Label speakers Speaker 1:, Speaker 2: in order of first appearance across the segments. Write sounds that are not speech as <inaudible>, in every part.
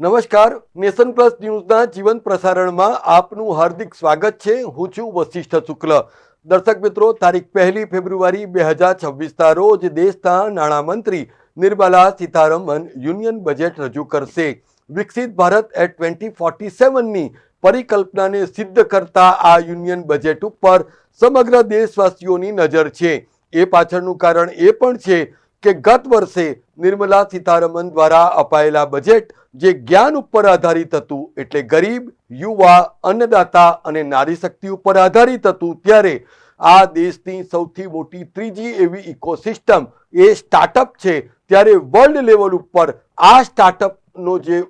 Speaker 1: નમસ્કાર, nation plus ન્યૂઝના જીવન પ્રસારણમાં આપનું હાર્દિક સ્વાગત છે. હું છું વશિષ્ઠ શુક્લ. દર્શક મિત્રો, તારીખ પહેલી ફેબ્રુઆરી બે હજાર છવ્વીસના રોજ દેશના નાણામંત્રી નિર્મલા સીતારમન યુનિયન બજેટ રજૂ કરશે. વિકસિત ભારત એટ ટ્વેન્ટી ફોર્ટી સેવનની પરિકલ્પનાને સિદ્ધ કરતા આ યુનિયન બજેટ ઉપર સમગ્ર દેશવાસીઓની નજર છે. એ પાછળનું કારણ એ પણ છે કે ગત વર્ષે નિર્મલા સીતારમન દ્વારા અપાયેલા બજેટ જે જ્ઞાન ઉપર આધારિત હતું એટલે ગરીબ, યુવા, અન્નદાતા અને નારી શક્તિ ઉપર આધારિત હતું, ત્યારે આ દેશની સૌથી મોટી ત્રીજી એવી ઇકોસિસ્ટમ એ સ્ટાર્ટઅપ છે. ત્યારે વર્લ્ડ લેવલ ઉપર આ સ્ટાર્ટઅપનો જે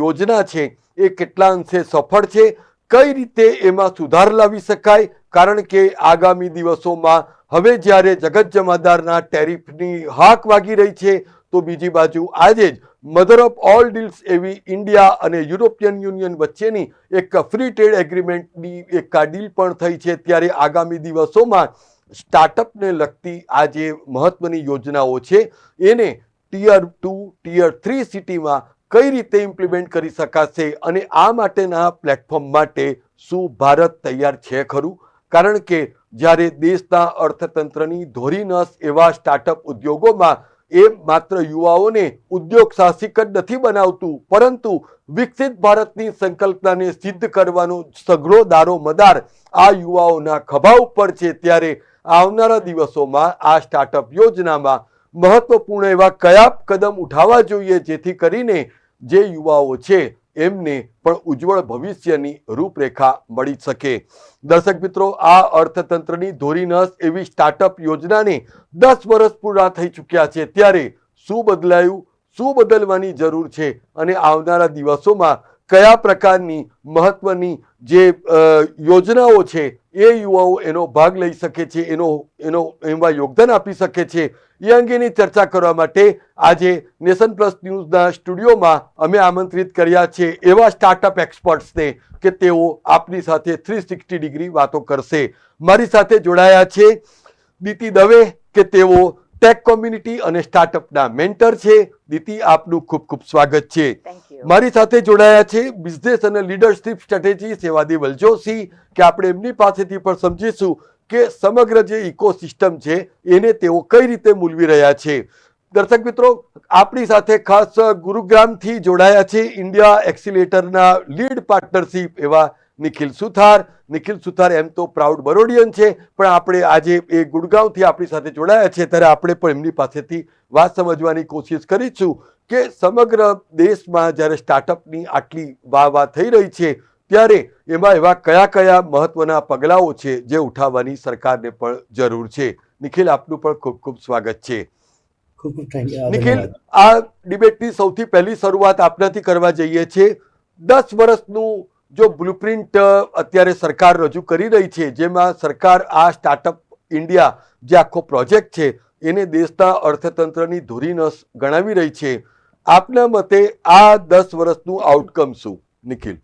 Speaker 1: યોજના છે એ કેટલા અંશે સફળ છે, કઈ રીતે એમાં સુધાર લાવી શકાય? કારણ કે આગામી દિવસોમાં હવે જ્યારે જગત જમાદારના ટેરિફની હાક વાગી રહી છે, તો બીજી બાજુ આજે જ મધર ઓફ ઓલ ડીલ્સ એવી ઇન્ડિયા અને યુરોપિયન યુનિયન વચ્ચેની એક ફ્રી ટ્રેડ એગ્રીમેન્ટની એક ડીલ પણ થઈ છે. ત્યારે આગામી દિવસોમાં સ્ટાર્ટઅપને લગતી આ જે મહત્વની યોજનાઓ છે, એને ટીયર ટુ ટીયર થ્રી સિટીમાં કઈ રીતે ઇમ્પ્લિમેન્ટ કરી શકાશે અને આ માટેના પ્લેટફોર્મ માટે શું ભારત તૈયાર છે ખરું? કારણ કે જ્યારે દેશના અર્થતંત્રની ધોરીનસ એવા સ્ટાર્ટઅપ ઉદ્યોગોમાં એ માત્ર યુવાઓને ઉદ્યોગ સાહસિક જ નથી બનાવતું, પરંતુ વિકસિત ભારતની સંકલ્પનાને સિદ્ધ કરવાનો સઘળો દારો મદાર આ યુવાઓના ખભા ઉપર છે ત્યારે આવનારા દિવસોમાં આ સ્ટાર્ટઅપ યોજનામાં મહત્વપૂર્ણ એવા કયા કદમ ઉઠાવવા જોઈએ, જેથી કરીને જે યુવાઓ છે એમને પણ ઉજ્જવળ ભવિષ્યની રૂપરેખા મળી શકે. દર્શક મિત્રો, આ અર્થતંત્રની ધોરીનસ એવી સ્ટાર્ટઅપ યોજનાને દસ વર્ષ પૂરા થઈ ચૂક્યા છે. ત્યારે શું બદલાયું? શું બદલવાની જરૂર છે? અને આવનારા દિવસોમાં કયા પ્રકારની મહત્વની જે યોજનાઓ છે, એ યુવાઓ એનો ભાગ લઈ શકે છે, એનો એનો, એમાં યોગદાન આપી શકે છે, એ અંગેની ચર્ચા કરવા માટે આજે નેશન પ્લસ ન્યૂઝના સ્ટુડિયોમાં અમે આમંત્રિત કર્યા છે એવા સ્ટાર્ટઅપ એક્સપર્ટ્સને કે તેઓ આપની સાથે થ્રી સિક્સટી ડિગ્રી વાતો કરશે. મારી સાથે જોડાયા છે દીતિ દવે કે તેઓ ટેક કોમ્યુનિટી અને સ્ટાર્ટઅપના મેન્ટર છે. દીતિ આપનું ખૂબ ખૂબ સ્વાગત છે. મારી સાથે જોડાયા છે બિઝનેસ અને લીડરશિપ સ્ટ્રેટેજી સેવાદી વલજોશી કે આપણે એમની પાસેથી પણ સમજીશું કે સમગ્ર જે ઇકોસિસ્ટમ છે એને તેઓ કઈ રીતે મૂલવી રહ્યા છે. દર્શક મિત્રો આપણી સાથે ખાસ ગુરુગ્રામથી જોડાયા છે ઇન્ડિયા એક્સિલેટરના લીડ પાર્ટનરશિપ એવા નિખિલ સુથાર. નિખિલ સુથાર એમ તો પ્રાઉડ બરોડિયન છે પણ આપણે આજે એ ગુડગાંવથી આપણી સાથે જોડાયા છે ત્યારે આપણે પણ એમની પાસેથી વાત સમજવાની કોશિશ કરીશું કે સમગ્ર દેશમાં જ્યારે સ્ટાર્ટઅપની આટલી વાહ વાહ થઈ રહી છે ત્યારે એમાં એવા કયા કયા મહત્વના પગલાઓ છે જે ઉઠાવવાની સરકારને પણ જરૂર છે. નિખિલ આપનું પણ ખૂબ ખૂબ સ્વાગત છે.
Speaker 2: ખૂબ ખૂબ
Speaker 1: નિખિલ આ ડિબેટની સૌથી પહેલી શરૂઆત આપનાથી કરવા જઈએ છીએ. દસ વર્ષનું જો બ્લુપ્રિન્ટ અત્યારે સરકાર રજૂ કરી રહી છે, જેમાં સરકાર આ સ્ટાર્ટઅપ ઇન્ડિયા જે આખો પ્રોજેક્ટ છે, એને દેશના અર્થતંત્રની ધોરીનસ ગણાવી રહી છે. આપના મતે આ દસ વર્ષનું આઉટકમ શું, Nikhil?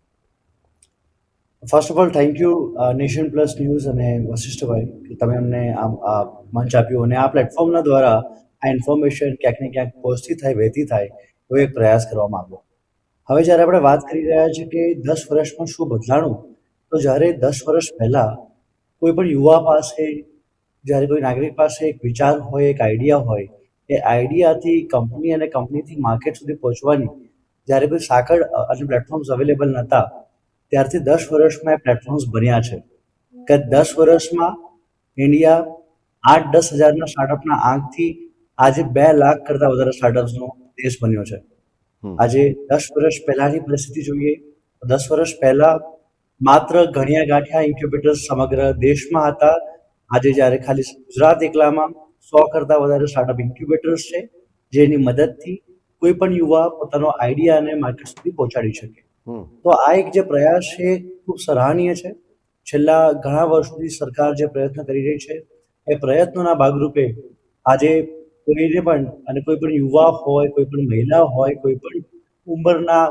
Speaker 2: First of all thank you nation plus news અને વશિષ્ઠભાઈ, કે તમે અમને આ મંચ આપ્યો અને આ પ્લેટફોર્મના દ્વારા આ ઇન્ફોર્મેશન ક્યાંક ને ક્યાંક પહોંચતી થાય, વહેતી થાય, એવો એક પ્રયાસ કરવામાં આવ્યો. હવે જ્યારે આપણે વાત કરી રહ્યા છીએ કે દસ વર્ષમાં શું બદલાણું, તો જ્યારે દસ વર્ષ પહેલાં કોઈ પણ યુવા પાસે, જ્યારે કોઈ નાગરિક પાસે એક વિચાર હોય, એક આઈડિયા હોય, એ આઈડિયાથી કંપની અને કંપનીથી માર્કેટ સુધી પહોંચવાની, જ્યારે કોઈ સાંકળ અને પ્લેટફોર્મ્સ અવેલેબલ નહોતા ત્યારથી દસ વર્ષમાં એ પ્લેટફોર્મ્સ બન્યા છે કે દસ વર્ષમાં ઇન્ડિયા આઠ, દસ હજારના સ્ટાર્ટઅપના આંકથી આજે બે લાખ કરતાં વધારે સ્ટાર્ટઅપ્સનો દેશ બન્યો છે. આજે દસ વર્ષ પહેલાની પરિસ્થિતિ જોઈએ દસ વર્ષ પહેલા માત્ર ગણ્યા ગાંઠિયા ઇન્ક્યુબેટર સમગ્ર દેશમાં હતા. આજે જ્યારે ખાલી ગુજરાત એકલામાં સો કરતાં વધારે સ્ટાર્ટઅપ ઇન્ક્યુબેટર્સ છે જેની મદદથી કોઈ પણ યુવા પોતાનો આઈડિયા અને માર્કેટ સુધી પહોંચાડી શકે. તો આ એક જે પ્રયાસ છે ખૂબ સરાહનીય છે. છેલ્લા ઘણા વર્ષોથી સરકાર જે પ્રયત્ન કરી રહી છે એ પ્રયત્નોના ભાગરૂપે આજે કોઈને પણ અને કોઈ પણ યુવા હોય કોઈ પણ મહિલા હોય કોઈ પણ ઉંમરના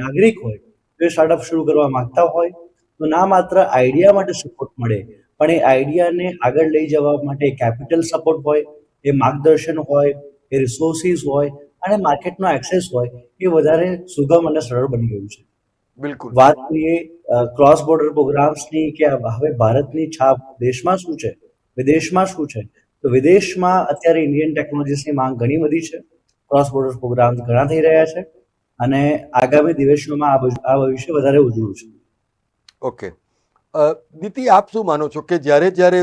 Speaker 2: નાગરિક હોય તો એ સ્ટાર્ટઅપ શરૂ કરવા માંગતા હોય તો ના માત્ર આઈડિયા માટે સપોર્ટ મળે પણ એ આઈડિયાને આગળ લઈ જવા માટે કેપિટલ સપોર્ટ હોય એ માર્ગદર્શન હોય એ રિસોર્સિસ હોય અને માર્કેટનો એક્સેસ હોય એ વધારે સુગમ અને સરળ બની ગયું છે.
Speaker 1: બિલકુલ.
Speaker 2: વાત કરીએ ક્રોસ બોર્ડર પ્રોગ્રામ્સની કે હવે ભારતની છાપ દેશમાં શું છે? વિદેશમાં શું છે? તો વિદેશમાં અત્યારે ઇન્ડિયન ટેકનોલોજીસની માંગ ઘણી વધી છે. ક્રોસ બોર્ડર પ્રોગ્રામ્સ ઘણા થઈ રહ્યા છે અને આગામી દિવસોમાં આ ભવિષ્ય વધારે ઉજળું છે.
Speaker 1: ઓકે. નીતિ આપ શું માનો છો કે જ્યારે જ્યારે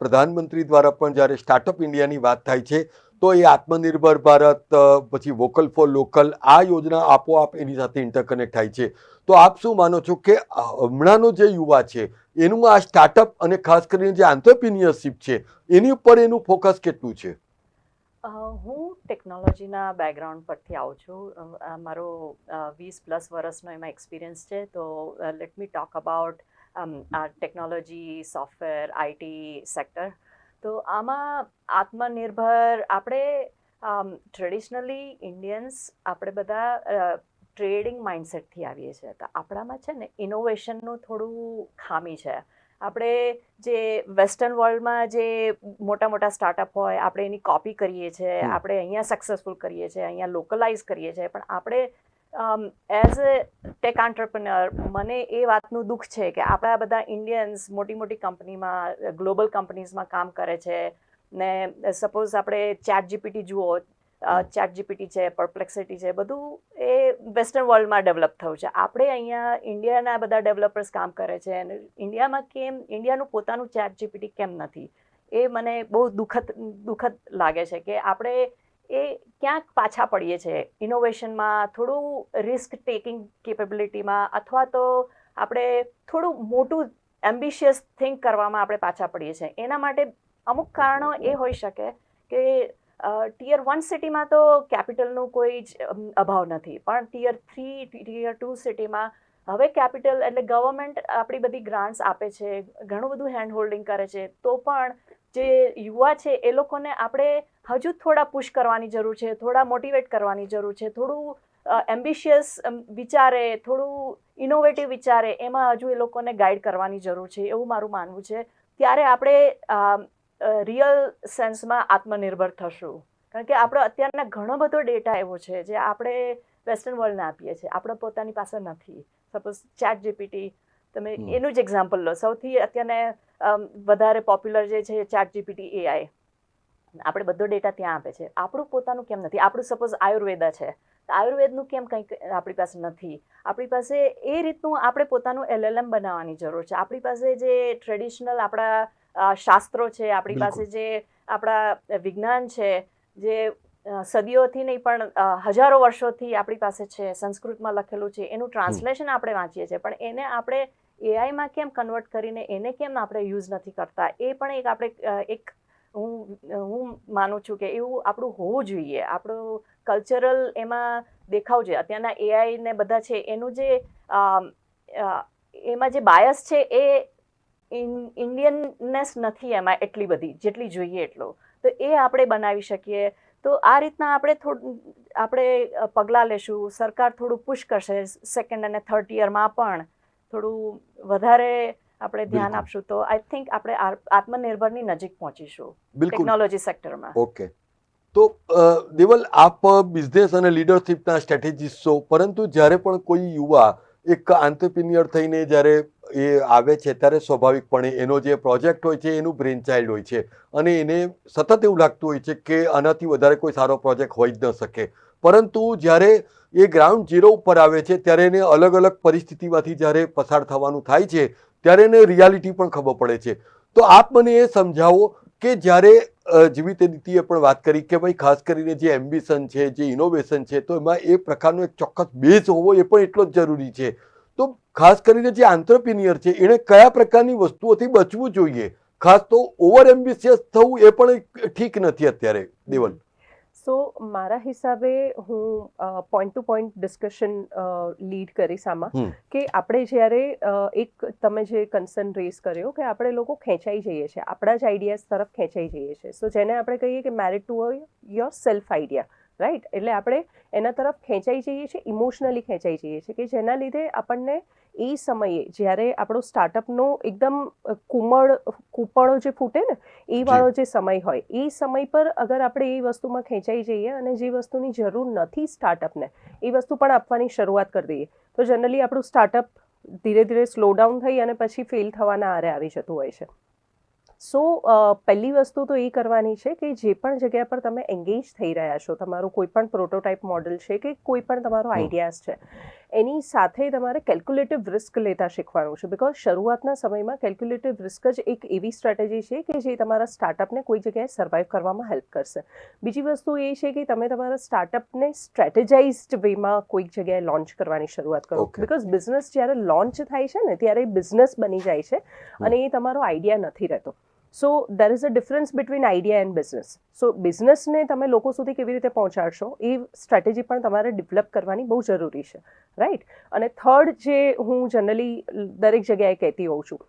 Speaker 1: પ્રધાનમંત્રી દ્વારા પણ જ્યારે સ્ટાર્ટઅપ ઇન્ડિયાની વાત થાય છે, તો એ આત્મનિર્ભર ભારત પછી વોકલ ફોર લોકલ આ યોજના આપોઆપ એની સાથે ઇન્ટરકનેક્ટ થાય છે. તો આપ શું માનો છો કે હમણાંનો જે યુવા છે, એનું આ સ્ટાર્ટઅપ અને ખાસ કરીને જે આંતરપ્રિન્યોરશિપ છે, એની ઉપર એનું ફોકસ કેટલું છે?
Speaker 3: હું ટેકનોલોજીના બેકગ્રાઉન્ડ પરથી આવું છું. મારો વીસ પ્લસ વર્ષનો એમાં એક્સપિરિયન્સ છે. તો લેટ મી ટોક અબાઉટ આ ટેકનોલોજી સોફ્ટવેર આઈટી સેક્ટર તો આમાં આત્મનિર્ભર આપણે ટ્રેડિશનલી ઇન્ડિયન્સ આપણે બધા ટ્રેડિંગ માઇન્ડસેટથી આવીએ છીએ. તો આપણામાં છે ને ઇનોવેશનનું થોડું ખામી છે. આપણે જે વેસ્ટર્ન વર્લ્ડમાં જે મોટા મોટા સ્ટાર્ટઅપ હોય આપણે એની કોપી કરીએ છીએ આપણે અહીંયા સક્સેસફુલ કરીએ છીએ અહીંયા લોકલાઇઝ કરીએ છીએ. પણ આપણે એઝ અ ટેક આન્ટરપ્રિનર મને એ વાતનું દુઃખ છે કે આપણા બધા ઇન્ડિયન્સ મોટી મોટી કંપનીમાં ગ્લોબલ કંપનીઝમાં કામ કરે છે. ને સપોઝ આપણે ચેટ જીપીટી જુઓ ચેટ જીપીટી છે પરપ્લેક્સિટી છે, બધું એ વેસ્ટર્ન વર્લ્ડમાં ડેવલપ થયું છે. આપણે અહીંયા ઇન્ડિયાના બધા ડેવલપર્સ કામ કરે છે અને ઇન્ડિયામાં કેમ ઇન્ડિયાનું પોતાનું ચેટ જીપીટી કેમ નથી? એ મને બહુ દુઃખદ દુઃખદ લાગે છે કે આપણે એ ક્યાંક પાછા પડીએ છીએ ઇનોવેશનમાં થોડું રિસ્ક ટેકિંગ કેપેબિલિટીમાં અથવા તો આપણે થોડું મોટું એમ્બિશિયસ થિંક કરવામાં આપણે પાછા પડીએ છીએ એના માટે અમુક કારણો એ હોઈ શકે કે ટિયર વન સિટીમાં તો કેપિટલનું કોઈ જ અભાવ નથી. પણ ટિયર થ્રી ટિયર ટુ સિટીમાં હવે કેપિટલ એટલે ગવર્મેન્ટ આપણી બધી ગ્રાન્ટ્સ આપે છે, ઘણું બધું હેન્ડ હોલ્ડિંગ કરે છે. તો પણ જે યુવા છે, એ લોકોને આપણે હજુ થોડા પુશ કરવાની જરૂર છે, થોડા મોટિવેટ કરવાની જરૂર છે. થોડું એમ્બિશિયસ વિચારે, થોડું ઇનોવેટિવ વિચારે, એમાં હજુ એ લોકોને ગાઈડ કરવાની જરૂર છે. એવું મારું માનવું છે. ત્યારે આપણે રિયલ સેન્સમાં આત્મનિર્ભર થશું. કારણ કે આપણો અત્યારના ઘણો બધો ડેટા એવો છે જે આપણે વેસ્ટર્ન વર્લ્ડને આપીએ છીએ. આપણે પોતાની પાસે નથી. સપોઝ ચેટ જીપીટી તમે એનું જ એક્ઝામ્પલ લો. સૌથી અત્યારને વધારે પોપ્યુલર જે છે ચેટ જીપીટી એઆઈ આપણે બધો ડેટા ત્યાં આપે છે. આપણું પોતાનું કેમ નથી? આપણું સપોઝ આયુર્વેદા છે. તો આયુર્વેદનું કેમ કંઈક આપણી પાસે નથી? આપણી પાસે એ રીતનું આપણે પોતાનું એલએલએમ બનાવવાની જરૂર છે. આપણી પાસે જે ટ્રેડિશનલ આપણા શાસ્ત્રો છે આપણી પાસે જે આપણા વિજ્ઞાન છે જે સદીઓથી નહીં પણ હજારો વર્ષોથી આપણી પાસે છે સંસ્કૃતમાં લખેલું છે એનું ટ્રાન્સલેશન આપણે વાંચીએ છીએ. પણ એને આપણે એઆઈમાં કેમ કન્વર્ટ કરીને એને કેમ આપણે યુઝ નથી કરતા? એ પણ એક આપણે એક હું હું માનું છું કે એવું આપણું હોવું જોઈએ. આપણું કલ્ચરલ એમાં દેખાવ જોઈએ. અત્યારના એઆઈ ને બધા છે એનું જે એમાં જે બાયસ છે એ ઇન્ડિયનનેસ નથી એમાં એટલી બધી જેટલી જોઈએ એટલો. તો એ આપણે બનાવી શકીએ. તો આ રીતના આપણે થોડું આપણે પગલાં લેશું. સરકાર થોડું પુશ કરશે સેકન્ડ અને થર્ડ યરમાં પણ. થોડું વધારે આપણે ધ્યાન. આપશું. તો આઈ થિંક આપણે આત્મનિર્ભરની નજીક પહોંચીશું. ટેકનોલોજી સેક્ટરમાં
Speaker 1: ઓકે તો દેવલ આપ બિઝનેસ અને લીડરશિપના સ્ટ્રેટેજીસ છો. પરંતુ જ્યારે પણ કોઈ યુવા એક આંતરપ્રિન્યોર થઈને જ્યારે એ આવે છે, ત્યારે સ્વાભાવિકપણે એનો જે પ્રોજેક્ટ હોય છે, એનું બ્રેન ચાઇલ્ડ હોય છે. અને એને સતત એવું લાગતું હોય છે કે આનાથી વધારે કોઈ સારો પ્રોજેક્ટ હોઈ જ ન શકે. પરંતુ જ્યારે એ ગ્રાઉન્ડ ઝીરો ઉપર આવે છે, ત્યારે એને અલગ અલગ પરિસ્થિતિમાંથી જ્યારે પસાર થવાનું થાય છે, ત્યારે એને રિયાલિટી પણ ખબર પડે છે. તો આપ મને એ સમજાવો કે જ્યારે અ, જેવી રીતે નીતિએ પણ વાત કરી કે ભાઈ ખાસ કરીને જે એમ્બિશન છે જે ઇનોવેશન છે તો એમાં એ પ્રકારનો એક ચોક્કસ બેઝ હોવો એ પણ એટલો જ જરૂરી છે. તો ખાસ કરીને જે આંતરપ્રિનિયર છે એણે કયા પ્રકારની વસ્તુઓથી બચવું જોઈએ? ખાસ તો ઓવર એમ્બિશિયસ થવું એ પણ ઠીક નથી અત્યારે દેવલ.
Speaker 4: સો મારા હિસાબે હું point to point discussion lead કરીશ આમાં કે આપણે જ્યારે એક તમે જે કન્સર્ન રેઝ કર્યો કે આપણે લોકો ખેંચાઈ જઈએ છીએ આપણા જ આઈડિયાઝ તરફ ખેંચાઈ જઈએ છીએ. સો જેને આપણે કહીએ કે merit to yourself idea right એટલે આપણે એના તરફ ખેંચાઈ જઈએ છીએ ઇમોશનલી ખેંચાઈ જઈએ છીએ કે જેના લીધે આપણને એ સમયે જ્યારે આપણો સ્ટાર્ટઅપનો એકદમ કુમળ કૂપળો જે ફૂટે ને એ વાળો જે સમય હોય એ સમય પર અગર આપણે એ વસ્તુમાં ખેંચાઈ જઈએ અને જે વસ્તુની જરૂર નથી સ્ટાર્ટઅપને એ વસ્તુ પણ આપવાની શરૂઆત કરી દઈએ તો જનરલી આપણું સ્ટાર્ટઅપ ધીરે ધીરે સ્લો ડાઉન થઈ અને પછી ફેલ થવાના આરે આવી જતું હોય છે સો પહેલી વસ્તુ તો એ કરવાની છે કે જે પણ જગ્યા પર તમે એન્ગેજ થઈ રહ્યા છો તમારું કોઈ પણ પ્રોટોટાઇપ મોડલ છે કે કોઈ પણ તમારો. આઈડિયાઝ છે એની સાથે તમારે કેલ્ક્યુલેટિવ રિસ્ક લેતા શીખવાનું છે. બિકોઝ શરૂઆતના સમયમાં કેલ્ક્યુલેટિવ રિસ્ક જ એક એવી સ્ટ્રેટેજી છે કે જે તમારા સ્ટાર્ટઅપને કોઈ જગ્યાએ સર્વાઈવ કરવામાં હેલ્પ કરશે. બીજી વસ્તુ એ છે કે તમે તમારા સ્ટાર્ટઅપને સ્ટ્રેટેજાઇઝડ વેમાં કોઈક જગ્યાએ લોન્ચ કરવાની શરૂઆત કરો. બિકોઝ બિઝનેસ જ્યારે લોન્ચ થાય છે ને ત્યારે બિઝનેસ બની જાય છે અને એ તમારો આઈડિયા નથી રહેતો. So there is a difference between idea and business so બિઝનેસને તમે લોકો સુધી કેવી રીતે પહોંચાડશો, એ સ્ટ્રેટેજી પણ તમારે ડેવલપ કરવાની બહુ જરૂરી છે રાઈટ અને થર્ડ જે હું જનરલી દરેક જગ્યાએ કહેતી હોઉં છું,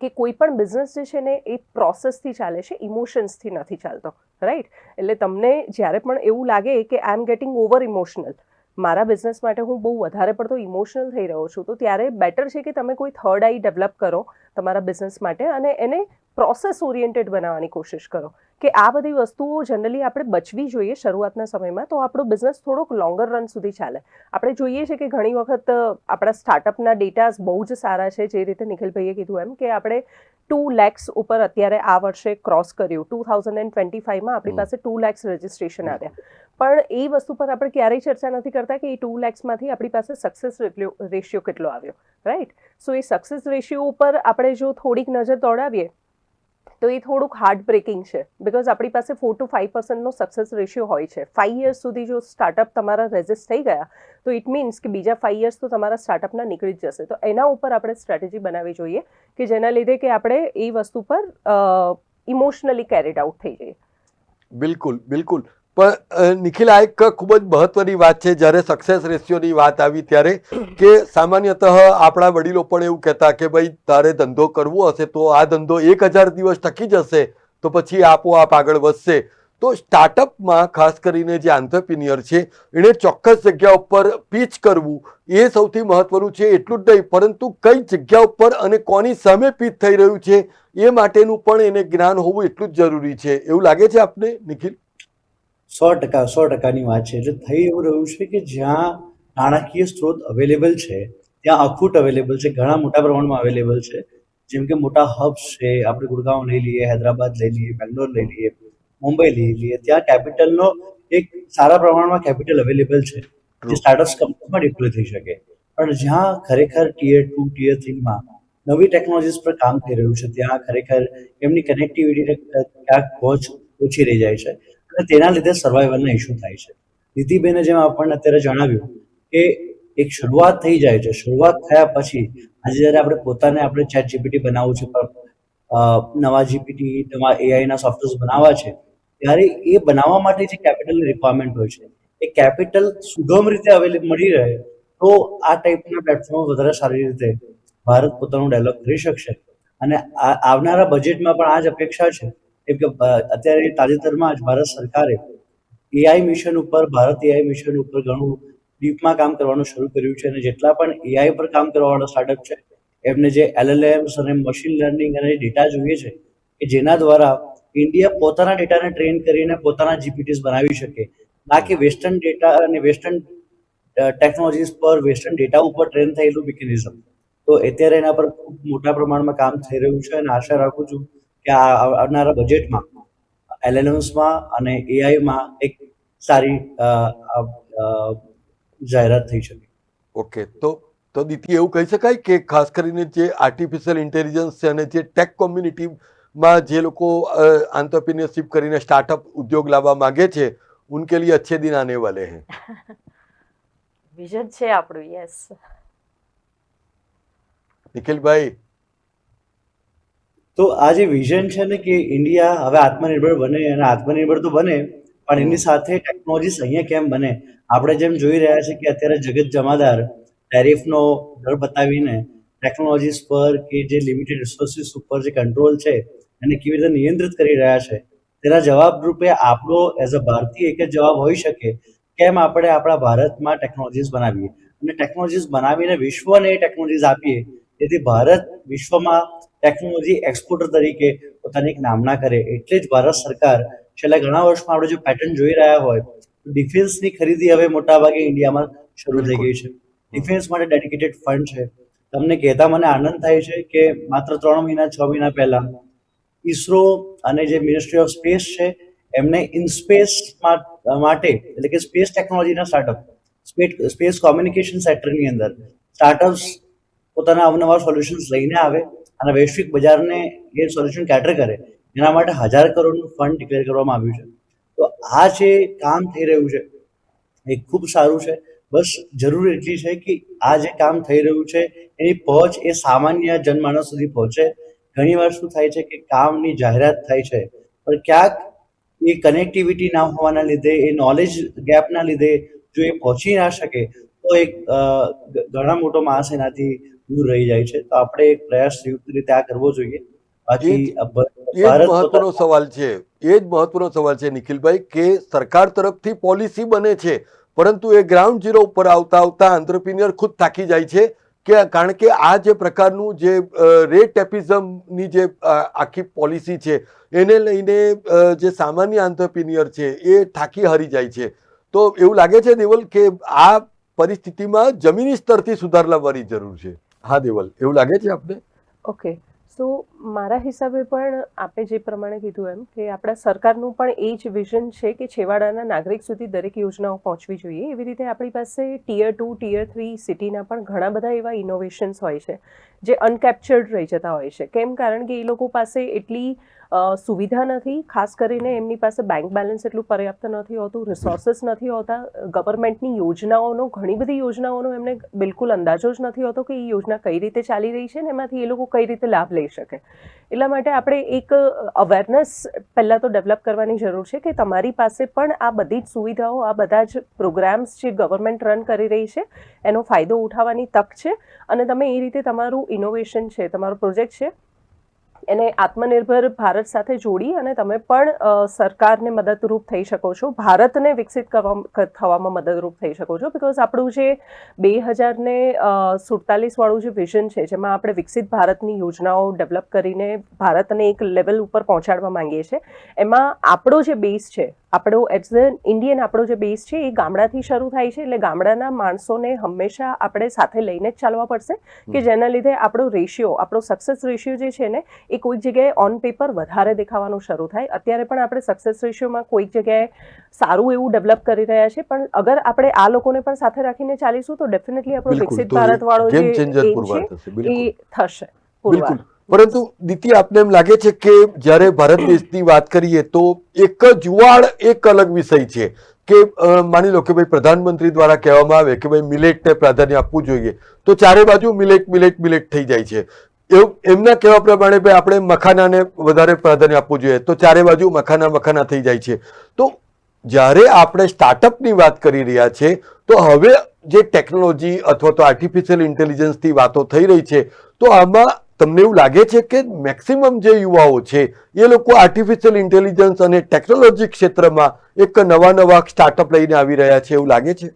Speaker 4: કે કોઈ પણ બિઝનેસ જે છે ને, એ પ્રોસેસથી ચાલે છે ઇમોશન્સથી નથી ચાલતો રાઈટ એટલે તમને જ્યારે પણ એવું લાગે કે I am getting over emotional મારા બિઝનેસ માટે હું બહુ વધારે પડતો ઇમોશનલ થઈ રહ્યો છું, તો ત્યારે બેટર છે કે તમે કોઈ થર્ડ આઈ ડેવલપ કરો તમારા બિઝનેસ માટે અને એને પ્રોસેસ ઓરિએન્ટેડ બનાવવાની કોશિશ કરો. કે આ બધી વસ્તુઓ જનરલી આપણે બચવી જોઈએ શરૂઆતના સમયમાં તો આપણો બિઝનેસ થોડોક લોંગર રન સુધી ચાલે. આપણે જોઈએ છે કે ઘણી વખત આપણા સ્ટાર્ટઅપના ડેટાઝ બહુ જ સારા છે જે રીતે નિખિલભાઈએ કીધું એમ કે આપણે ટુ લેક્સ ઉપર અત્યારે આ વર્ષે ક્રોસ કર્યું. ટુ થાઉઝન્ડ એન્ડ ટ્વેન્ટી ફાઈવમાં આપણી પાસે ટુ લેક્સ રજિસ્ટ્રેશન આવ્યા. પણ એ વસ્તુ પર આપણે ક્યારેય ચર્ચા નથી કરતા કે એ ટુ લેક્સમાંથી આપણી પાસે સક્સેસ રેશિયો કેટલો આવ્યો રાઈટ સો એ સક્સેસ રેશિયો ઉપર આપણે જો થોડીક નજર દોડાવીએ તો એ થોડુંક હાર્ડ બ્રેકિંગ છે. બિકોઝ આપણી પાસે ફોર ટુ ફાઈવ પર્સન્ટનો સક્સેસ રેશિયો હોય છે. ફાઈવ યર્સ સુધી જો સ્ટાર્ટઅપ તમારા રેઝિસ્ટ થઈ ગયા, તો ઇટ મીન્સ કે બીજા ફાઈવ યર્સ તો તમારા સ્ટાર્ટઅપના નીકળી જ જશે. તો એના ઉપર આપણે સ્ટ્રેટેજી બનાવવી જોઈએ કે જેના લીધે કે આપણે એ વસ્તુ પર ઇમોશનલી કેરીડ આઉટ થઈ જઈએ.
Speaker 1: બિલકુલ બિલકુલ. પણ નિખિલ, આ એક ખૂબ જ મહત્વની વાત છે. જ્યારે સક્સેસ રેશિયોની વાત આવી ત્યારે કે સામાન્યતઃ આપણા વડીલો પણ એવું કહેતા કે ભાઈ, તારે ધંધો કરવો હશે તો આ ધંધો એક હજાર દિવસ ટકી જશે, તો પછી આપોઆપ આગળ વધશે. તો સ્ટાર્ટઅપમાં ખાસ કરીને જે આંતરપ્રિન્યોર છે, એણે ચોક્કસ જગ્યા ઉપર પીચ કરવું, એ સૌથી મહત્વનું છે, એટલું જ નહીં, પરંતુ કઈ જગ્યા ઉપર અને કોની સામે પીચ થઈ રહ્યું છે, એ માટેનું પણ એને જ્ઞાન હોવું એટલું જ જરૂરી છે. એવું લાગે છે આપને, નિખિલ?
Speaker 2: સો ટકા સો ટકાની વાત છે. એટલે થઈ એવું રહ્યું છે કે જ્યાં નાણાકીય સ્ત્રોત અવેલેબલ છે ત્યાં અખૂટ અવેલેબલ છે ઘણા મોટા પ્રમાણમાં અવેલેબલ છે. જેમ કે મોટા હબ્સ છે આપણે ગુડગાંવ લઈ લઈએ હૈદરાબાદ લઈ લઈએ બેંગ્લોર લઈ લઈએ મુંબઈ લઈ લઈએ ત્યાં કેપિટલનો એક સારા પ્રમાણમાં કેપિટલ અવેલેબલ છે. જે સ્ટાર્ટઅપ કંપનીમાં ડિપ્લોય થઈ શકે. પણ જ્યાં ખરેખર ટીયર ટુ ટીયર થ્રીમાં નવી ટેકનોલોજીસ પર કામ થઈ રહ્યું છે ત્યાં ખરેખર એમની કનેક્ટિવિટી ક્યાંક પહોંચ ઓછી રહી જાય છે. અને તેના લીધે સર્વાઈવલના ઇસ્યુ થાય છે. નીતિબેને જેમ આપણને અત્યારે જણાવ્યું કે એક શરૂઆત થઈ જાય છે. શરૂઆત થયા પછી આજે જ્યારે આપણે પોતાને આપણે ચેટ જીપીટી બનાવવું છે નવા જીપીટી નવા એઆઈના સોફ્ટવેર્સ બનાવવા છે, ત્યારે એ બનાવવા માટે જે કેપિટલની રિક્વાયરમેન્ટ હોય છે, એ કેપિટલ સુગમ રીતે અવેલેબલ મળી રહે, તો આ ટાઈપના પ્લેટફોર્મ વધારે સારી રીતે ભારત પોતાનું ડેવલપ કરી શકશે. અને આવનારા બજેટમાં પણ આ જ અપેક્ષા છે કેમ કે અત્યારે તાજેતરમાં જ ભારત સરકારે એઆઈ મિશન ઉપર, ભારત એઆઈ મિશન ઉપર ઘણું ડીપમાં કામ કરવાનું શરૂ કર્યું છે અને જેટલા પણ એઆઈ પર કામ કરવાવાળા સ્ટાર્ટઅપ છે, એમને જે એલએલએમ્સ અને મશીન લર્નિંગ અને ડેટા જોઈએ છે કે જેના દ્વારા ઇન્ડિયા પોતાના ડેટાને ટ્રેન કરીને પોતાના જીપીટીસ બનાવી શકે. ના કે વેસ્ટર્ન ડેટા અને વેસ્ટર્ન ટેકનોલોજીસ પર વેસ્ટર્ન ડેટા ઉપર ટ્રેન થયેલું મિકેનિઝમ તો અત્યારે એના પર ખૂબ મોટા પ્રમાણમાં કામ થઈ રહ્યું છે અને આશા રાખું છું કે આવનારા બજેટમાં એલએનઓસમાં અને એઆઈમાં એક સારી જાહેરાત થઈ શકે.
Speaker 1: ઓકે તો તો દીતિ એવું કહી શકાય કે ખાસ કરીને જે આર્ટિફિશિયલ ઇન્ટેલિજન્સ છે અને જે ટેક કોમ્યુનિટીમાં જે લોકો આંતરપ્રિન્યરશિપ કરીને સ્ટાર્ટઅપ ઉદ્યોગ લાવવા માગે છે ઉનકે લીએ અચ્છે દિન આને વાલે હે. <laughs>
Speaker 3: વિઝન છે આપણું યસ
Speaker 1: નિખિલભાઈ
Speaker 2: તો આ જે વિઝન છે ને કે ઇન્ડિયા હવે આત્મનિર્ભર બને અને આત્મનિર્ભર તો બને પણ એની સાથે ટેકનોલોજીસ અહીંયા કેમ બને? આપણે જેમ જોઈ રહ્યા છે કે અત્યારે જગત જમાદાર ટેરિફનો દર બતાવીને ટેકનોલોજીસ પર કે જે લિમિટેડ રિસોર્સિસ ઉપર જે કંટ્રોલ છે એને કેવી રીતે નિયંત્રિત કરી રહ્યા છે તેના જવાબ રૂપે આપણો એઝ અ ભારતીય એક જ જવાબ હોઈ શકે કેમ આપણે આપણા ભારતમાં ટેકનોલોજીસ બનાવીએ? અને ટેકનોલોજીસ બનાવીને વિશ્વને ટેકનોલોજીસ આપીએ જેથી ભારત વિશ્વમાં ટેકનોલોજી એક્સપોર્ટર તરીકે પોતાની એક નામના કરે. એટલે જ ભારત સરકાર છેલ્લા ઘણા વર્ષમાં આપણે જો પેટર્ન જોઈ રહ્યા હોય તો ડિફેન્સની ખરીદી હવે મોટાભાગે ઇન્ડિયામાં શરૂ થઈ ગઈ છે. ડિફેન્સ માટે ડેડિકેટેડ ફંડ છે. તમને કહેતા મને આનંદ થાય છે કે માત્ર ત્રણ મહિના છ મહિના પહેલા ઈસરો અને જે મિનિસ્ટ્રી ઓફ સ્પેસ છે એમને ઇન સ્પેસ માટે એટલે કે સ્પેસ ટેકનોલોજીના સ્ટાર્ટઅપ સ્પેસ કોમ્યુનિકેશન સેક્ટરની અંદર સ્ટાર્ટઅપ્સ પોતાના અવનવા સોલ્યુશન્સ લઈને આવે અને વૈશ્વિક બજારને એ સોલ્યુશન કેટર કરે. એના માટે હજાર કરોડનું ફંડ ડિક્લેર કરવામાં આવ્યું છે. તો આ જે કામ થઈ રહ્યું છે, એ ખૂબ સારું છે. બસ જરૂર એટલી છે કે આ જે કામ થઈ રહ્યું છે, એની પહોંચ એ સામાન્ય જનમાનસ સુધી પહોંચે. ઘણીવાર શું થાય છે કે કામની જાહેરાત થાય છે, પણ ક્યાંક એ કનેક્ટિવિટી ના હોવાના લીધે, એ નોલેજ ગેપના લીધે જો એ પહોંચી ના શકે, તો એક ઘણા મોટો માણસ એનાથી દૂર રહી જાય છે. તો આપણે એક પ્રયાસ સંયુક્ત રીતે આ કરવો જોઈએ. બાકી
Speaker 1: મહત્વનો સવાલ છે. એ જ મહત્વનો સવાલ છે નિખિલભાઈ કે સરકાર તરફથી પોલિસી બને છે પરંતુ એ ગ્રાઉન્ડ ઝીરો ઉપર આવતા આવતા આંતરપ્રિન્યર ખુદ થાકી જાય છે. કે કારણ કે આ જે પ્રકારનું જે રેટ ટેપિઝમની જે આખી પોલિસી છે એને લઈને જે સામાન્ય આંતરપ્રિન્યર છે એ થાકી હારી જાય છે. તો એવું લાગે છે દેવલ કે આ પરિસ્થિતિમાં જમીની સ્તરથી સુધાર લાવવાની જરૂર છે. હા, દેવલ, એવું લાગે છે આપને?
Speaker 4: ઓકે. સો મારા હિસાબે પણ આપણે જે પ્રમાણે કીધું એમ કે આપણા સરકારનું પણ એ જ વિઝન છે કે છેવાડાના નાગરિક સુધી દરેક યોજનાઓ પહોંચવી જોઈએ. એવી રીતે આપણી પાસે ટીયર ટુ ટીયર થ્રી સિટીના પણ ઘણા બધા એવા ઇનોવેશન્સ હોય છે, જે અનકેપ્ચર્ડ રહી જતા હોય છે. કેમ? કારણ કે એ લોકો પાસે એટલી સુવિધા નથી. ખાસ કરીને એમની પાસે બેંક બેલેન્સ એટલું પર્યાપ્ત નથી હોતું રિસોર્સિસ નથી હોતા. ગવર્મેન્ટની યોજનાઓનો, ઘણી બધી યોજનાઓનો એમને બિલકુલ અંદાજો જ નથી હોતો કે એ યોજના કઈ રીતે ચાલી રહી છે ને એમાંથી એ લોકો કઈ રીતે લાભ લઈ શકે. એટલા માટે આપણે એક અવેરનેસ પહેલાં તો ડેવલપ કરવાની જરૂર છે કે તમારી પાસે પણ આ બધી જ સુવિધાઓ, આ બધા જ પ્રોગ્રામ્સ જે ગવર્મેન્ટ રન કરી રહી છે, એનો ફાયદો ઉઠાવવાની તક છે. અને તમે એ રીતે તમારું ઇનોવેશન છે, તમારો પ્રોજેક્ટ છે એને આત્મનિર્ભર ભારત સાથે જોડી અને તમે પણ સરકારને મદદરૂપ થઈ શકો છો. ભારતને વિકસિત કરવા થવામાં મદદરૂપ થઈ શકો છો. બિકોઝ આપણું જે બે હજારને ને સુડતાલીસવાળું જે વિઝન છે જેમાં આપણે વિકસિત ભારતની યોજનાઓ ડેવલપ કરીને ભારતને એક લેવલ ઉપર પહોંચાડવા માંગીએ છીએ એમાં આપણો જે બેઝ છે આપણો એઝ અ ઇન્ડિયન આપણો જે બેઝ છે એ ગામડાથી શરૂ થાય છે. એટલે ગામડાના માણસોને હંમેશા આપણે સાથે લઈને જ ચાલવા પડશે કે જેના લીધે આપણો રેશિયો આપણો સક્સેસ રેશિયો જે છે ને એ કોઈક જગ્યાએ ઓન પેપર વધારે દેખાવાનું શરૂ થાય. અત્યારે પણ આપણે સક્સેસ રેશિયોમાં કોઈક જગ્યાએ સારું એવું ડેવલપ કરી રહ્યા છે પણ અગર આપણે આ લોકોને પણ સાથે રાખીને ચાલીશું તો ડેફિનેટલી આપણો વિકસિત ભારત વાળો જે એ થશે
Speaker 1: બિલકુલ. પરંતુ દીતિ આપને એમ લાગે છે કે જ્યારે ભારત દેશની વાત કરીએ તો એક જુવાળ એક અલગ વિષય છે કે માની લો કે ભાઈ પ્રધાનમંત્રી દ્વારા કહેવામાં આવે કે ભાઈ મિલેટને પ્રાધાન્ય આપવું જોઈએ તો ચારે બાજુ મિલેટ મિલેટ મિલેટ થઈ જાય છે. એવું એમના કહેવા પ્રમાણે ભાઈ આપણે મખાનાને વધારે પ્રાધાન્ય આપવું જોઈએ. તો ચારે બાજુ મખાના મખાના થઈ જાય છે. તો જ્યારે આપણે સ્ટાર્ટઅપની વાત કરી રહ્યા છે, તો હવે જે ટેકનોલોજી અથવા તો આર્ટિફિશિયલ ઇન્ટેલિજન્સથી વાતો થઈ રહી છે, તો આમાં તમને એવું લાગે છે કે મેક્સિમમ જે યુવાઓ છે, એ લોકો આર્ટિફિશિયલ ઇન્ટેલિજન્સ અને ટેકનોલોજી ક્ષેત્રમાં એક નવા નવા સ્ટાર્ટઅપ લઈને આવી રહ્યા છે એવું લાગે છે?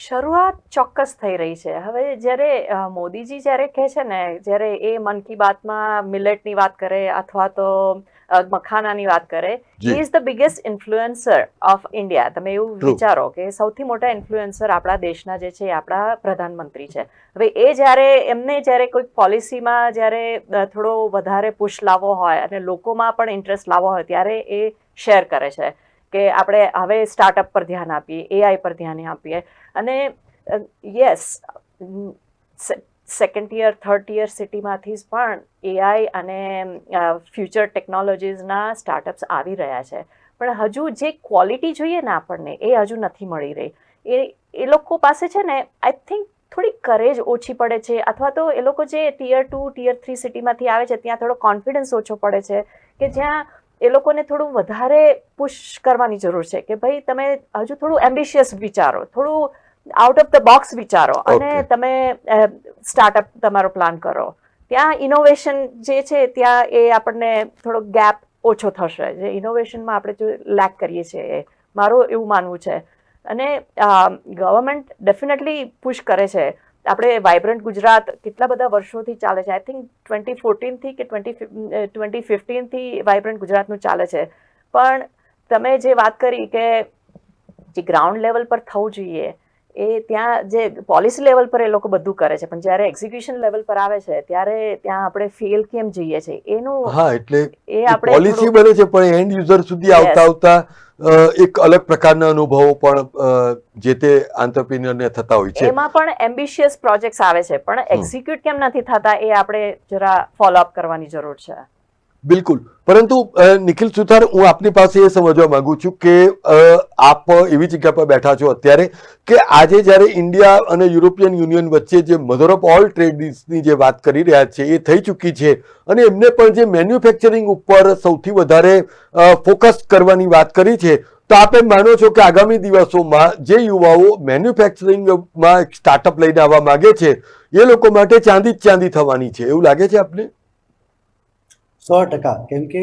Speaker 3: શરૂઆત ચોક્કસ થઈ રહી છે. હવે જ્યારે મોદીજી જ્યારે કહે છે ને જ્યારે એ મન કી બાતમાં મિલેટની વાત કરે અથવા તો મખાનાની વાત કરે he is the biggest influencer of India તમે એવું વિચારો કે સૌથી મોટા ઇન્ફ્લુએન્સર આપણા દેશના જે છે એ આપણા પ્રધાનમંત્રી છે. હવે એ જ્યારે એમને જ્યારે કોઈક પોલિસીમાં જ્યારે થોડો વધારે પુશ લાવવો હોય અને લોકોમાં પણ ઇન્ટરેસ્ટ લાવવો હોય ત્યારે એ શેર કરે છે કે આપણે હવે સ્ટાર્ટઅપ પર ધ્યાન આપીએ એઆઈ પર ધ્યાન આપીએ. અને yes second year third year સિટીમાંથી જ પણ એઆઈ અને ફ્યુચર ટેકનોલોજીસના સ્ટાર્ટઅપ્સ આવી રહ્યા છે. પણ હજુ જે ક્વોલિટી જોઈએ ને આપણને, એ હજુ નથી મળી રહી. એ એ લોકો પાસે છે ને આઈ થિંક થોડી કરેજ ઓછી પડે છે, અથવા તો એ લોકો જે ટીયર ટુ ટીયર થ્રી સિટીમાંથી આવે છે, ત્યાં થોડો કોન્ફિડન્સ ઓછો પડે છે, કે જ્યાં એ લોકોને થોડું વધારે પુશ કરવાની જરૂર છે કે ભાઈ તમે હજુ થોડું એમ્બિશિયસ વિચારો થોડું આઉટ ઓફ ધ બોક્સ વિચારો અને તમે સ્ટાર્ટઅપ તમારો પ્લાન કરો. ત્યાં ઇનોવેશન જે છે ત્યાં એ આપણને થોડો ગેપ ઓછો થશે. જે ઇનોવેશનમાં આપણે જો લેક કરીએ છીએ એ મારું એવું માનવું છે. અને ગવર્મેન્ટ ડેફિનેટલી પુશ કરે છે. આપણે વાઇબ્રન્ટ ગુજરાત કેટલા બધા વર્ષોથી ચાલે છે? આઈ થિંક ટ્વેન્ટી ફોર્ટીનથી કે ટ્વેન્ટી ટ્વેન્ટી ફિફ્ટીનથી વાઇબ્રન્ટ ગુજરાતનું ચાલે છે. પણ તમે જે વાત કરી કે જે ગ્રાઉન્ડ લેવલ પર થવું જોઈએ એ ત્યાં જે પોલિસી લેવલ પર એ લોકો બધું કરે છે. પણ જ્યારે એક્ઝિક્યુશન લેવલ પર આવે છે ત્યારે ત્યાં આપણે ફેલ કેમ જઈએ છીએ? એનું
Speaker 1: હા એટલે
Speaker 3: એ આપણે
Speaker 1: પોલિસી બને છે પણ એન્ડ યુઝર સુધી આવતા આવતા એક અલગ પ્રકારના અનુભવો પણ જે તે આંતરપ્રિન્યોરને થતા હોય છે.
Speaker 3: એમાં પણ એમ્બિશિયસ પ્રોજેક્ટ્સ આવે છે પણ એક્ઝિક્યુટ કેમ નથી થતા એ આપણે જરા ફોલોઅપ કરવાની જરૂર છે.
Speaker 1: બિલકુલ. પરંતુ નિખિલ સુથાર, હું આપની પાસે એ સમજવા માંગુ છું કે આપ એવી જગ્યા પર બેઠા છો અત્યારે કે આજે જ્યારે ઇન્ડિયા અને યુરોપિયન યુનિયન વચ્ચે જે મધર ઓફ ઓલ ટ્રેડની જે વાત કરી રહ્યા છે, એ થઈ ચૂકી છે અને એમને પણ જે મેન્યુફેક્ચરિંગ ઉપર સૌથી વધારે ફોકસ કરવાની વાત કરી છે, તો આપ માનો છો કે આગામી દિવસોમાં જે યુવાઓ મેન્યુફેક્ચરિંગમાં સ્ટાર્ટઅપ લઈને આવવા માગે છે, એ લોકો માટે ચાંદી જ ચાંદી થવાની છે. એવું લાગે છે આપને?
Speaker 2: સો ટકા. કેમ કે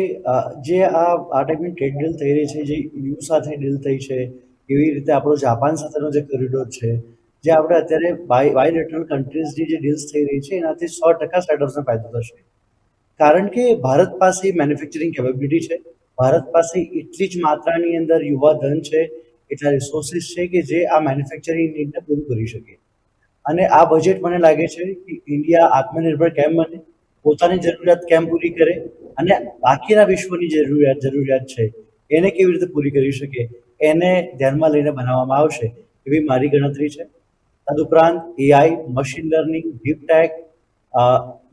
Speaker 2: જે આ આ ટાઈપની ટ્રેડ ડીલ થઈ રહી છે, જે યુ સાથે ડીલ થઈ છે, એવી રીતે આપણો જાપાન સાથેનો જે કોરિડોર છે, જે આપણે અત્યારે બાય બાયલેટરલ કન્ટ્રીઝની જે ડીલ્સ થઈ રહી છે, એનાથી સો ટકા સ્ટાર્ટઅપ્સને ફાયદો થશે. કારણ કે ભારત પાસે મેન્યુફેક્ચરિંગ કેપેબિલિટી છે, ભારત પાસે એટલી જ માત્રાની અંદર યુવા ધન છે, એટલા રિસોર્સિસ છે કે જે આ મેન્યુફેક્ચરિંગ નીડને પૂરું કરી શકે. અને આ બજેટ મને લાગે છે કે ઇન્ડિયા આત્મનિર્ભર કેમ બને? પોતાની જરૂરિયાત કેમ પૂરી કરે અને બાકીના વિશ્વની જરૂરિયાત જરૂરિયાત છે, એને કેવી રીતે પૂરી કરી શકે, એને ધ્યાનમાં લઈને બનાવવામાં આવશે એવી મારી ગણતરી છે. તદુપરાંત AI machine learning deep tech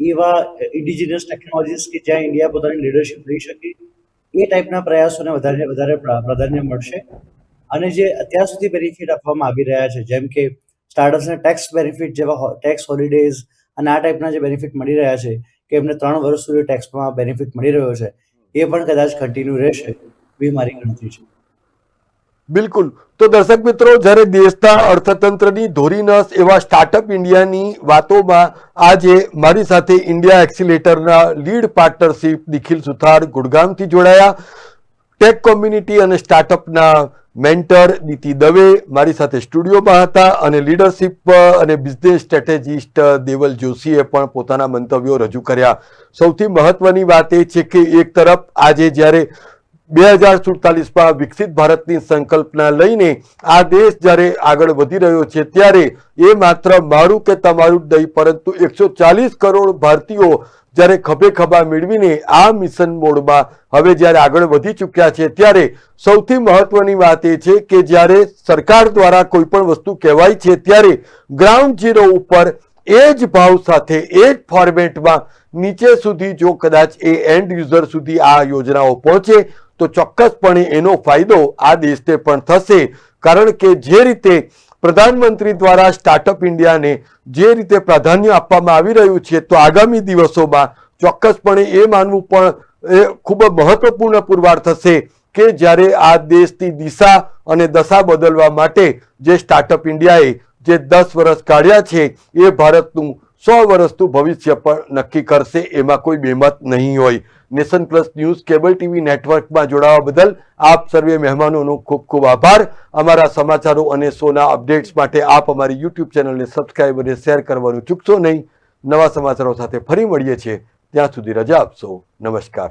Speaker 2: એવા ઇન્ડિજિનિયસ ટેકનોલોજીસ કે જ્યાં ઇન્ડિયા પોતાની લીડરશિપ લઈ શકે, એ ટાઈપના પ્રયાસોને વધારે વધારે પ્રા- પ્રાધાન્ય મળશે. અને જે અત્યાર સુધી બેનિફિટ આપવામાં આવી રહ્યા છે, જેમ કે સ્ટાર્ટઅપ્સને ટેક્સ બેનિફિટ જેવા ટેક્સ હોલિડેઝ અને આ ટાઈપના જે બેનિફિટ મળી રહ્યા છે કે એમને ત્રણ વર્ષ સુધી ટેક્સમાં બેનિફિટ મળી રહ્યો છે, એ પણ કદાચ કન્ટિન્યુ રહેશે, એવી મારી ગણતરી છે.
Speaker 1: બિલકુલ. તો દર્શક મિત્રો, જ્યારે દેશના અર્થતંત્રની ધોરીનસ એવા સ્ટાર્ટઅપ ઇન્ડિયાની વાતોમાં આજે મારી સાથે ઇન્ડિયા એક્સિલેટરના લીડ પાર્ટનરશિપ નિખિલ સુથાર ગુડગામથી જોડાયા. ટેક કોમ્યુનિટી અને સ્ટાર્ટઅપના મેન્ટર નીતિ દવે મારી સાથે સ્ટુડિયોમાં હતા અને લીડરશિપ અને બિઝનેસ સ્ટ્રેટેજિસ્ટ દેવલ જોશીએ પણ પોતાના મંતવ્યો રજૂ કર્યા. સૌથી મહત્વની વાત એ છે કે એક તરફ આજે જ્યારે બે હજાર સુડતાલીસમાં વિકસિત ભારતની સંકલ્પના લઈને આ દેશ જ્યારે આગળ વધી રહ્યો છે, ત્યારે એ માત્ર મારું કે તમારું જ નહીં, પરંતુ એકસો ચાલીસ કરોડ ભારતીયો જ્યારે ખભે ખભા મેળવીને આ મિશન મોડમાં હવે જ્યારે આગળ વધી ચૂક્યા છે, ત્યારે સૌથી મહત્વની વાત એ છે કે જ્યારે સરકાર દ્વારા કોઈ પણ વસ્તુ કહેવાય છે, ત્યારે ગ્રાઉન્ડ ઝીરો ઉપર એ જ ભાવ સાથે, એ જ ફોર્મેટમાં નીચે સુધી જો કદાચ એ એન્ડ યુઝર સુધી આ યોજનાઓ પહોંચે, તો ચોક્કસપણે એનો ફાયદો આ દેશને પણ થશે. કારણ કે જે રીતે પ્રધાનમંત્રી દ્વારા સ્ટાર્ટઅપ ઇન્ડિયાને જે રીતે પ્રાધાન્ય આપવામાં આવી રહ્યું છે, તો આગામી દિવસોમાં ચોક્કસપણે એ માનવું પણ એ ખૂબ મહત્વપૂર્ણ પુરવાર થશે કે જ્યારે આ દેશની દિશા અને દશા બદલવા માટે જે સ્ટાર્ટઅપ ઇન્ડિયાએ જે દસ વર્ષ કાઢ્યા છે, એ ભારતનું સો વર્ષનું ભવિષ્ય પણ નક્કી કરશે, એમાં કોઈ બેમત નહીં હોય. Nation plus news cable TV નેટવર્કમાં જોડાવા બદલ આપ સર્વે મહેમાનોનો ખૂબ ખૂબ આભાર. અમારા સમાચારો અને શોના અપડેટ્સ માટે આપ અમારી યુટ્યુબ ચેનલને સબસ્ક્રાઈબ અને શેર કરવાનું ચૂકશો નહીં. નવા સમાચારો સાથે ફરી મળીએ છીએ. ત્યાં સુધી રજા આપશો. નમસ્કાર.